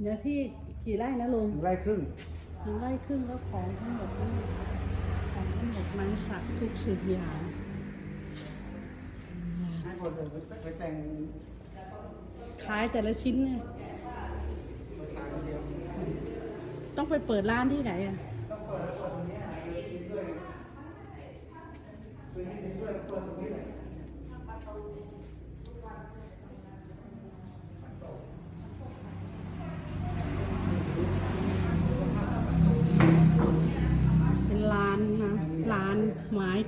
เนื้อที่กี่ไร่นะลุงหนึ่งไร่ครึ่งหนึ่งไร่ครึ่งแล้วของทั้งหมดนี่ของทั้งหมดไม้สักทุกสิ่งอย่างให้คนเดินไปแต่งขายแต่ละชิ้นเนี่ยทางเดียวต้องไปเปิดร้านที่ไหนอะ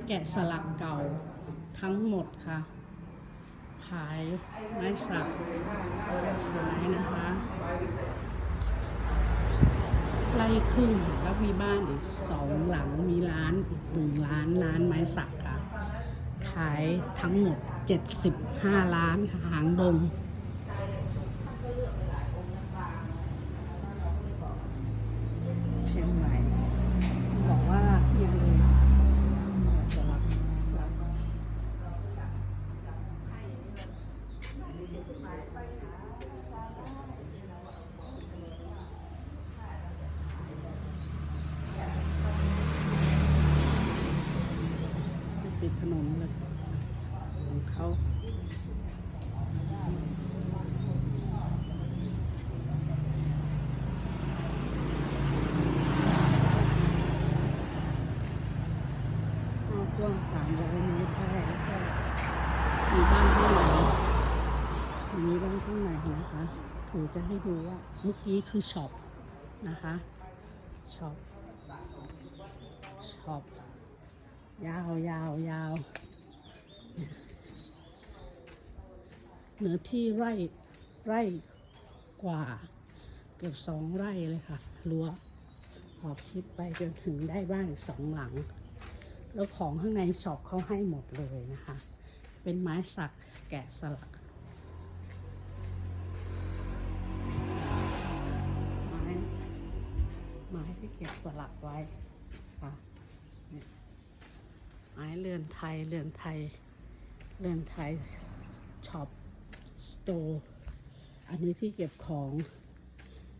แกะสลักเก่าทั้งหมดค่ะ ขายไม้สักขายนะคะไล่ครึ่งแล้วมีบ้านอีกสองหลังมีร้านอีกหนึ่งร้านร้านไม้สักค่ะ ขายทั้งหมด 75 ล้านค่ะหางดง เชียงใหม่ บอกว่ายังเลยสลับสลับ ติดถนนเลยของเขาอ้าวกว้างสามร้อยเมตรได้แล้วก็มีบ้านข้างในมีบ้านข้างในนะคะถือจะให้ดูว่าเมื่อกี้คือช็อปนะคะช็อปช็อป ยาวยาวยาวเนื้อที่ไร่ไร่กว่า เกือบสองไร่เลยค่ะรั้วขอบชิดไปจนถึงได้บ้านสองหลัง แล้วของข้างในช็อปเขาให้หมดเลยนะคะ เป็นไม้สักแกะสลักไม้ไม้ที่แกะสลักไว้ค่ะ เรือนไทย เรือนไทย เรือนไทยช็อปสโตร์อันนี้ที่เก็บของ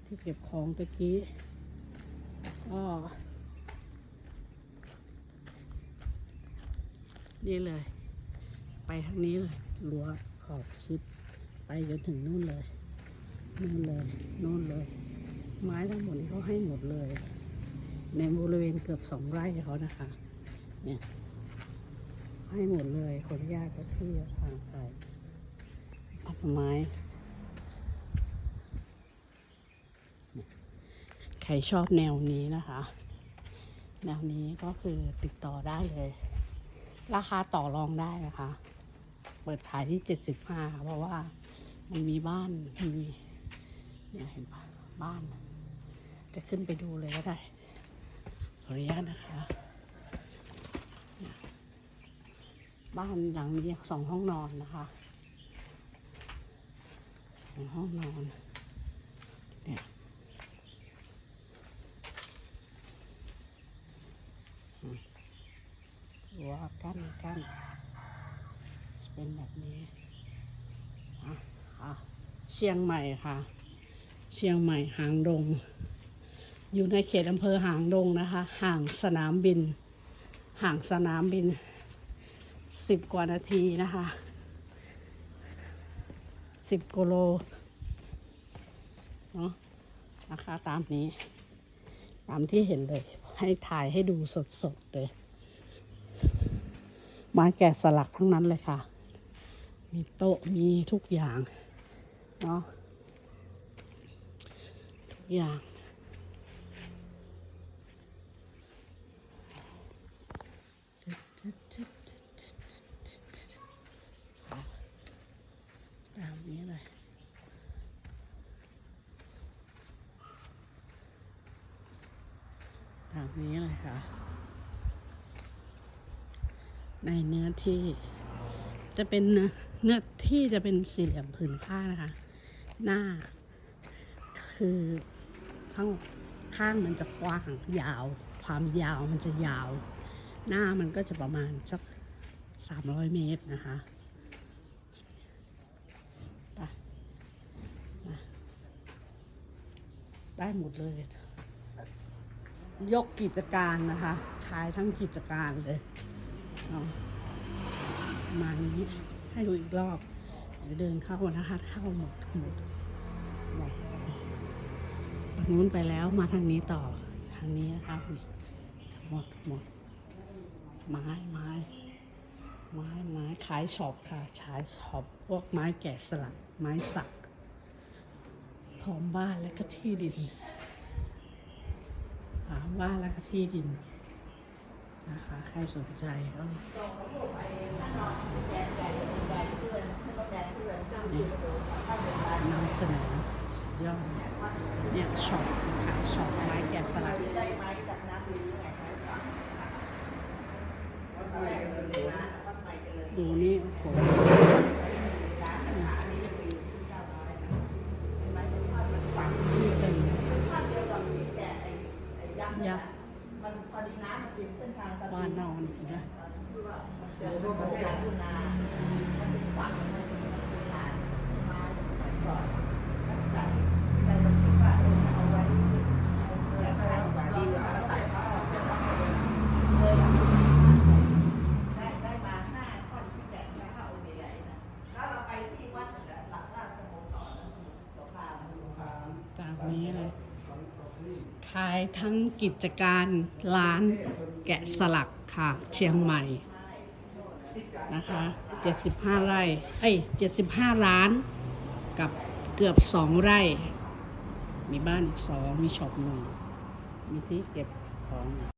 ที่เก็บของตะกี้ก็นี่เลย ไปทางนี้เลยรั้วขอบชิด ไปจนถึงนู่นเลยนู่นเลยนู่นเลย ไม้ทั้งหมดนี้เขาให้หมดเลย ในบริเวณเกือบสองไร่เขานะคะ เนี่ย ให้หมดเลยขออนุญาตจ้าที่ทางไปเอาไม้ใครชอบแนวนี้นะคะ แนวนี้ก็คือติดต่อได้เลย ราคาต่อรองได้นะคะ เปิดขายที่เจ็ดสิบห้าเพราะว่ามันมีบ้านมีเนี่ยเห็นปะบ้าน จะขึ้นไปดูเลยก็ได้ขออนุญาตนะคะ บ้านหลังนี้สองห้องนอนนะคะสองห้องนอนเนี่ยรั้วกั้นกั้นเป็นแบบนี้อะค่ะเชียงใหม่ค่ะ เชียงใหม่หางดง อยู่ในเขตอำเภอหางดงนะคะ ห่างสนามบิน ห่างสนามบิน สิบกว่านาทีนะคะสิบกิโลเนาะราคาตามนี้ ตามที่เห็นเลย ให้ถ่ายให้ดูสดๆเลยไม้แกะสลักทั้งนั้นเลยค่ะ มีโต๊ะมีทุกอย่าง เนาะทุกอย่าง ตามนี้เลย ตามนี้เลยค่ะ ในเนื้อที่ จะเป็นเนื้อเนื้อที่จะเป็นสี่เหลี่ยมผืนผ้านะคะ หน้า คือข้างข้างมันจะกว้างยาว ความยาวมันจะยาว หน้ามันก็จะประมาณสักสามร้อยเมตรนะคะได้หมดเลย ยกกิจการนะคะ ขายทั้งกิจการเลยมานี้ให้ดูอีกรอบเดี๋ยวเดินเข้านะคะ เข้าหมดหมดหมดฝั่งนู้นไปแล้วมาทางนี้ต่อทางนี้นะคะอุ๊ยหมดหมดไม้ไม้ไม้ไม้ขายช็อปค่ะขายช็อปพวกไม้แกะสลักไม้สักพร้อมบ้านและก็ที่ดิน บ้านและที่ดินนะคะ ใครสนใจก็นี่นำเสนอสุดยอดเนี่ยช็อปขายช็อปไม้แกะสลัก ดูนี่โอ้โหนี่เป็นยักษ์ มันพอดีน้ำมันเป็นเส้นทางการ วานอนเห็นไหม เจอโลกประเทศคุณนามันเป็นฝั่งมันเป็นฐานไม้สมัยก่อนตั้งใจใจมันคิ วาเออจะเอาไว้แบบให้แบบดีหรือจะมาใส่ผ้าออกจากบ้านเลยได้ได้มาห้าท่อนที่แบบพระองค์ใหญ่นะแล้วเราไปที่วัดหลักราชสโมสรสงคราจากนี้เลยขายทั้งกิจการร้าน แกะสลักค่ะ เชียงใหม่นะคะ 75 ไร่ เอ้ย 75ร้าน กับเกือบ 2 ไร่ มีบ้านอีกสองมีช็อปหนึ่ง มีที่เก็บของ